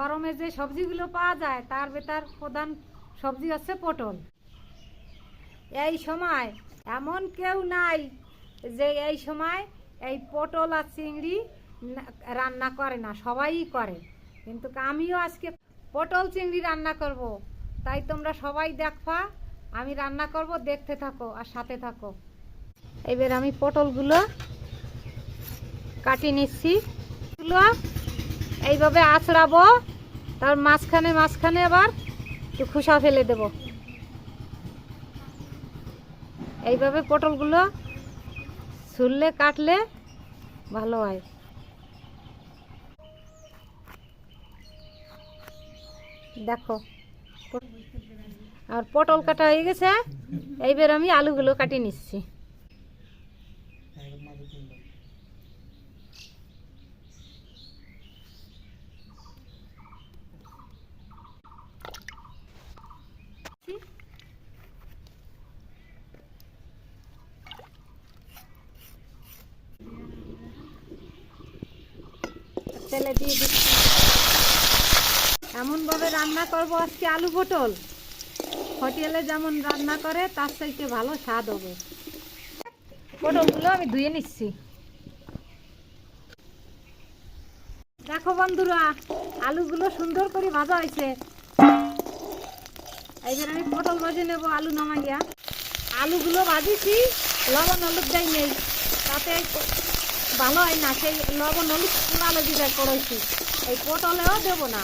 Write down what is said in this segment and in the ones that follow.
গরমে যে সবজিগুলো পাওয়া যায়, তার ভেতর প্রধান সবজি হচ্ছে পটল। এই সময় এমন কেউ নাই যে এই সময় এই পটল আর চিংড়ি রান্না করে না, সবাই করে। কিন্তু আমিও আজকে পটল, চিংড়ি রান্না করব। তাই তোমরা সবাই দেখবা, আমি রান্না করব, দেখতে থাকো আর সাথে থাকো। এবার আমি পটলগুলো কাটিয়ে নিচ্ছি। এগুলো এইভাবে আঁচড়াবো তার মাঝখানে মাঝখানে আবার একটু খোসা ফেলে দেব। এইভাবে পটলগুলো ছুললে, কাটলে ভালো হয়। দেখো, আর পটল কাটা হয়ে গেছে, এইবার আমি আলুগুলো কাটিয়ে নিচ্ছি। তেলে দিয়ে দিচ্ছি। এমনভাবে রান্না করব আজকে আলু পটল। হোটেলে যেমন রান্না করে তার চাইতে ভালো স্বাদ হবে। পটলগুলো আমি ধুয়ে নিচ্ছি। দেখো বন্ধুরা আলুগুলো সুন্দর করে ভাজা হয়েছে। এইবার আমি পটল ভাজে নেব আলু নামাইয়া। আলুগুলো ভাজিছি লবণ হলুদ দেয় নেই। তাতে ভালো হয় না, সেই লবণ হলুদ লালো দিয়ে করেছি এই পটলেও দেবো না।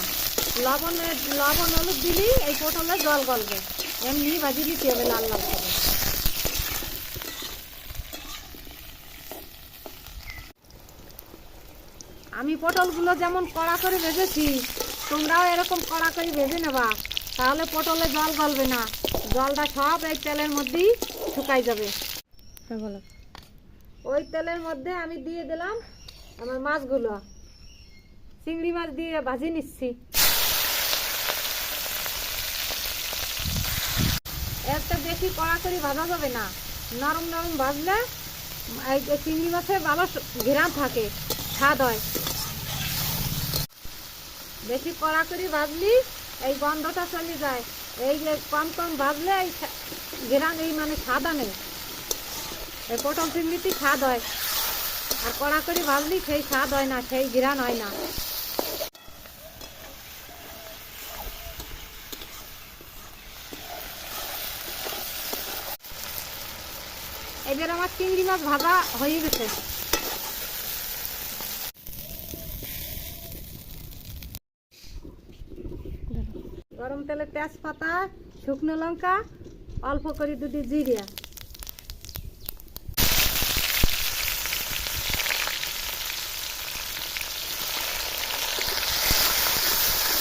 লবণে, লবণ হলুদ দিলি, এই পটলে জল গলবে। এমনি ভাজি দিতে হবে লাল লাল করে। আমি পটলগুলো যেমন কড়া করে ভেজেছি, তোমরাও এরকম কড়া করে ভেজে নেবা। তাহলে পটলে জল গলবে না। জলটা সব এই তেলের মধ্যেই শুকাই যাবে। হ্যাঁ বলো। ওই তেলের মধ্যে আমি দিয়ে দিলাম আমার মাছগুলো। চিংড়ি মাছ দিয়ে ভাজি নিচ্ছি। একটা বেশি কড়া করে ভাজা যাবে না। নরম নরম ভাজলে এই চিংড়ি মাছের ভালো ঘেরান থাকে, স্বাদ হয়। বেশি কড়া করে ভাজলি এই গন্ধটা চলে যায়। এই যে কম কম ভাজলে এই ঘেরান এই মানে স্বাদ আনে। এই পটল চিংড়িতে স্বাদ হয়। আর কড়া করে ভাজলি সেই স্বাদ হয় না, সেই ঘিরান হয় না। এবার আমার চিংড়ি মাছ ভাজা হয়ে গেছে। গরম তেলে তেজপাতা, শুকনো লঙ্কা, অল্প করে দুটি জিরিয়া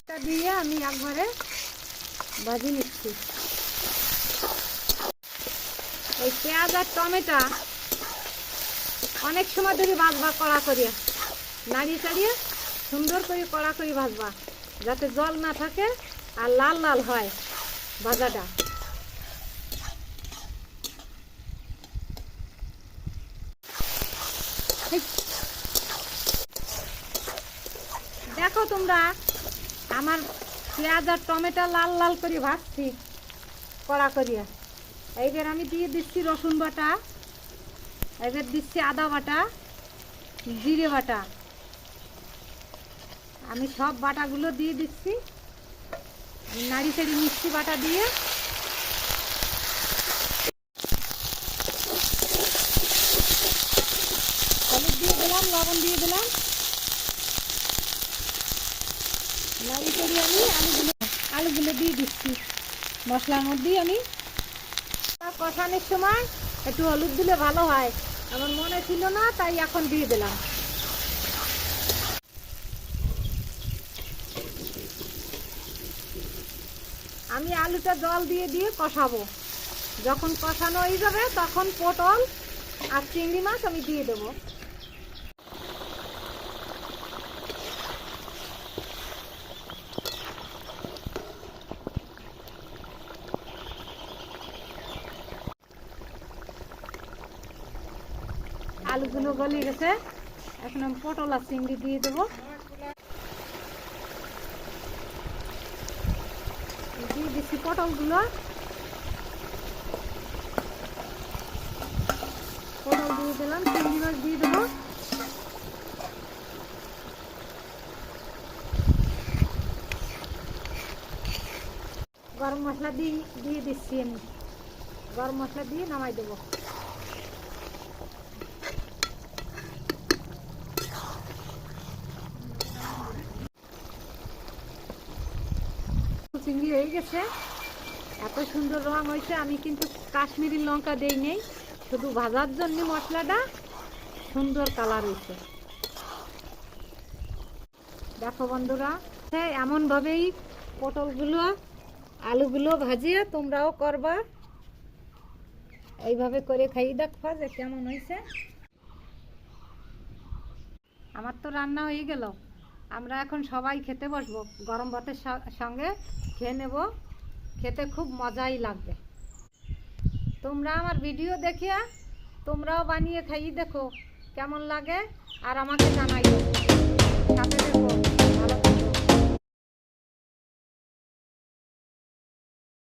এটা দিয়ে আমি একবারে ভাজি নিচ্ছি। এই পেঁয়াজ আর টমেটো অনেক সময় ধরে ভাজবা, কড়া করিয়া। নাড়িয়ে চাড়িয়ে সুন্দর করে কড়া করে ভাজবা, যাতে জল না থাকে আর লাল লাল হয় ভাজাটা। দেখো তোমরা, আমার পেঁয়াজ আর টমেটো লাল লাল করে ভাজছি, কড়া করিয়া। এইবার আমি দিয়ে দিচ্ছি রসুন বাটা এবার দিচ্ছি আদা বাটা, জিরে বাটা। আমি সব বাটাগুলো দিয়ে দিচ্ছি নাড়ি সাড়ি মিষ্টি বাটা দিয়ে। দিয়ে দিলাম, লবণ দিয়ে দিলাম। নাড়ি সাড়ি আমি, আলুগুলো আলুগুলো দিয়ে দিচ্ছি। মশলার মধ্যেই আমি কষানোর সময় একটু হলুদ দিলে ভালো হয়। আমার মনে ছিল না, তাই এখন দিয়ে দিলাম। আমি আলুটা জল দিয়ে দিয়ে কষাবো। যখন কষানো হয়ে যাবে, তখন পটল আর চিংড়ি মাছ আমি দিয়ে দেবো। আলুগুলো গলে গেছে। এখন আমি পটল আর চিংড়ি দিয়ে দেবো। দিয়ে দিচ্ছি পটলগুলো। পটল দিয়ে দিলাম, চিংড়ি মাছ দিয়ে দেবো। গরম মশলা দিয়ে দিয়ে দিচ্ছি আমি। গরম মশলা দিয়ে নামাই দেবো। চিংড়ি হয়ে গেছে। এত সুন্দর রং হয়েছে, আমি কিন্তু কাশ্মীরি লঙ্কা দেই নেই, শুধু ভাজার জন্য মশলাটা সুন্দর কালার হয়েছে। দেখো বন্ধুরা হ্যাঁ এমনভাবেই পটলগুলো, আলুগুলো ভাজিয়ে তোমরাও করবা। এইভাবে করে খাই দেখবা যে কেমন হয়েছে। আমার তো রান্না হয়ে গেল। আমরা এখন সবাই খেতে বসবো। গরম ভাতের সঙ্গে খেয়ে নেব। খেতে খুব মজাই লাগবে। তোমরা আমার ভিডিও দেখিয়া তোমরাও বানিয়ে খাইয়ে দেখো। কেমন লাগে? আর আমাকে জানাই জানাইও